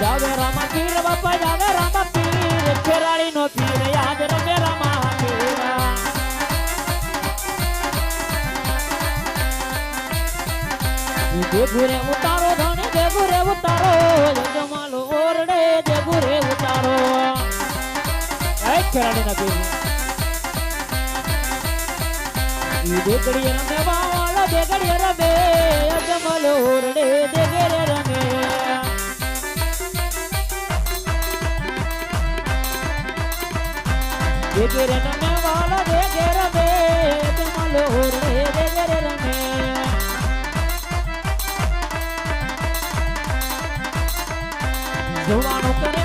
જાવે રામા પીર, બાપા જાવે રામા પીર ખેરાળી નો પીર. દેગુરે ઉતારો ધન દેગુરે ઉતારો જમાલો ઓરડે દેગુરે ઉતારો. એ ના પીર ઈ દેગડીએ રમે વાળો દેગડી રમે, અજમલ ઓરડે દેગરે રમે. દેગરે રમે વાળો દેગે રમે, અજમલ ઓરડે દેગરે રમે. જવાનું કરે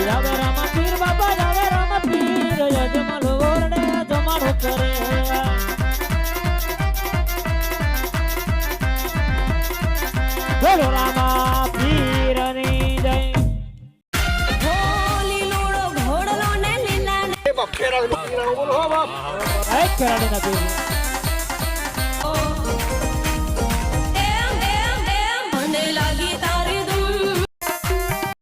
જાવે રામ પીર બાપા જાવે રામ પીર યજમાલ ઓરડે જમાડો કરે. બોલો રામા પીરની જય લીલુડો ઘોડલો ને લીલા હે ખેરાડી ના પીર